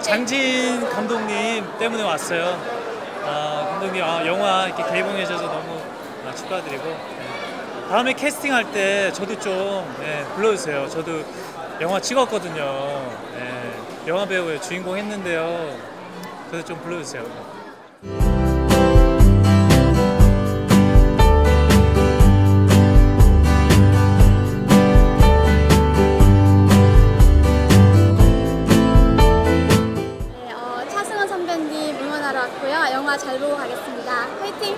장진 감독님 때문에 왔어요. 아, 감독님 아, 영화 이렇게 개봉해 주셔서 너무 아, 축하드리고 네. 다음에 캐스팅할 때 저도 좀 네, 불러주세요. 저도 영화 찍었거든요. 네, 영화 배우의 주인공 했는데요. 저도 좀 불러주세요. 영화 잘 보고 가겠습니다. 화이팅!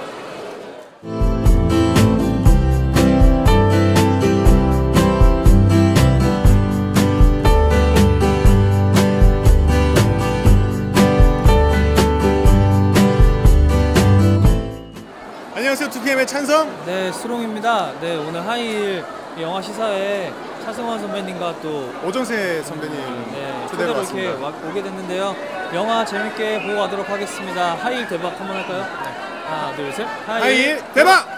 안녕하세요. 2PM의 찬성. 네, 수롱입니다. 네, 오늘 하이일 영화 시사회 차승원 선배님과 또 오정세 선배님 네, 초대로 이렇게 왔습니다. 와- 오게 됐는데요. 영화 재밌게 보고 가도록 하겠습니다. 하이일 대박 한번 할까요? 네. 하나, 둘, 셋. 하이 대박!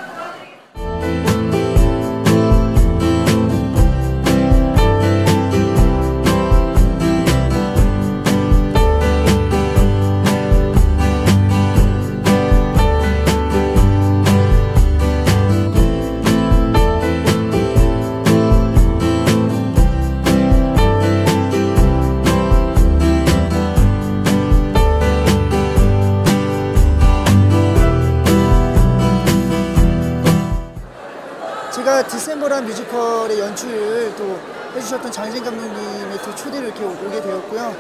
제가 디셈버란 뮤지컬의 연출을 또 해주셨던 장진 감독님의 또 초대를 이렇게 오게 되었고요.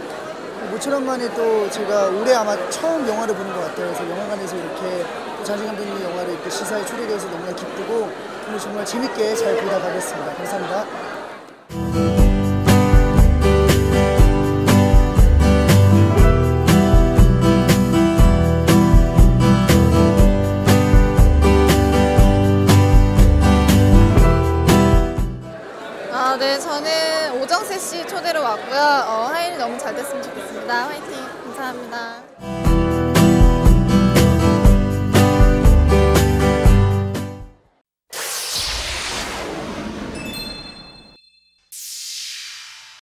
모처럼 만에 또 제가 올해 아마 처음 영화를 보는 것 같아요. 그래서 영화관에서 이렇게 또 장진 감독님의 영화를 이렇게 시사에 초대되어서 너무나 기쁘고 오늘 정말 재밌게 잘 보다 가겠습니다. 감사합니다. 씨 초대로 왔고요. 어, 하일이 너무 잘 됐으면 좋겠습니다. 화이팅! 감사합니다.